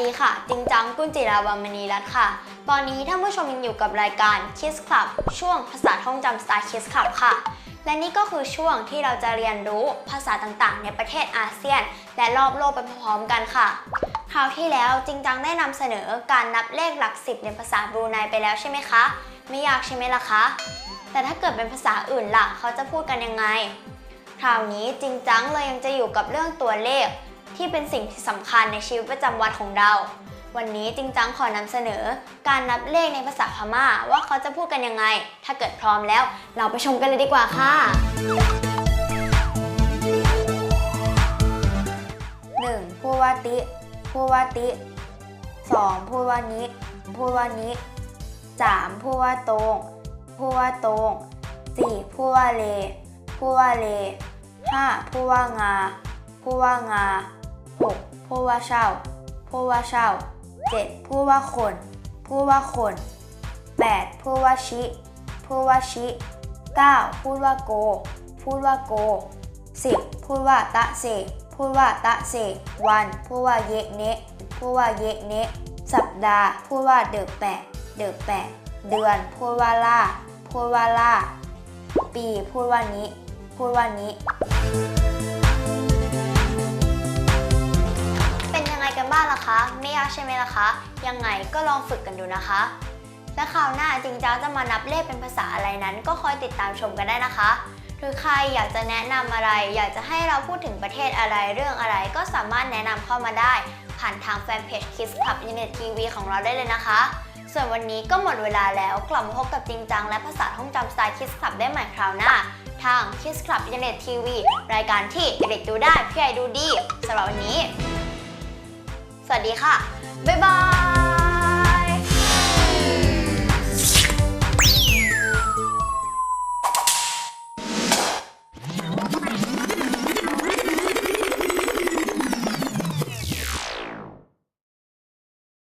ดีค่ะ จริงจังกุลจิราวรรมณีรัตน์ค่ะ ตอนนี้ท่านผู้ชมยังอยู่กับรายการ Kiss Club ช่วงภาษาท่องจำ Star Kiss Club ค่ะ และนี่ก็คือช่วงที่เราจะเรียนรู้ภาษาต่างๆ ในประเทศอาเซียน และรอบโลกไปพร้อมกันค่ะ คราวที่แล้วจริงจังได้นำเสนอการนับเลขหลักสิบในภาษาบรูไนไปแล้วใช่ไหมคะ ไม่ยากใช่ไหมล่ะคะ แต่ถ้าเกิดเป็นภาษาอื่นล่ะเขาจะพูดกันยังไง คราวนี้จริงจังเลยยังจะอยู่กับเรื่องตัวเลข ที่เป็นสิ่งที่สำคัญในชีวิตประจำวันของเรา วันนี้จริงจังขอนำเสนอ การนับเลขในภาษาพม่าว่าเขาจะพูดกันยังไง ถ้าเกิดพร้อมแล้ว เราไปชมกันเลยดีกว่าค่ะ 1. พูดว่าติพูดว่าติ 2. พูดว่านิพูดว่านิ 3. พูดว่าตรงพูดว่าตรง 4. พูดว่าเลพูดว่าเล 5. พูดว่างาพูดว่างา 6. พูดว่าเช่าพูดว่าเช่า 7. พูดว่าคนพูดว่าคน 8. พูดว่าชิพูดว่าชิ 9. พูดว่าโก พูดว่าโก 10. พูดว่าตะเสพูดว่าตะเสวันพูดว่าเยกเนะพูดว่าเยกเนะสัปดาห์พูดว่าเดือกแปะเดือกแปะเดือนพูดว่าล่าพูดว่าล่า ปีพูดว่านี้ พูดว่านี้ ไม่ยากใช่ไหมล่ะคะ ยังไงก็ลองฝึกกันดูนะคะ และคราวหน้าจริงจ้าจะมานับเลขเป็นภาษาอะไรนั้น ก็คอยติดตามชมกันได้นะคะ หรือใครอยากจะแนะนำอะไร อยากจะให้เราพูดถึงประเทศอะไรเรื่องอะไร ก็สามารถแนะนำเข้ามาได้ ผ่านทางแฟนเพจ Kiss Club Internet TV ของเราได้เลยนะคะ ส่วนวันนี้ก็หมดเวลาแล้วกลับมาพบกับจริงจังและภาษาท่องจำสไตล์ Kiss Club ได้ใหม่คราวหน้าทาง Kiss Club Internet TV รายการที่เด็กดูได้พี่ใหญ่ดูดีสำหรับวันนี้ วัสดีค่ะ บ๊ายบาย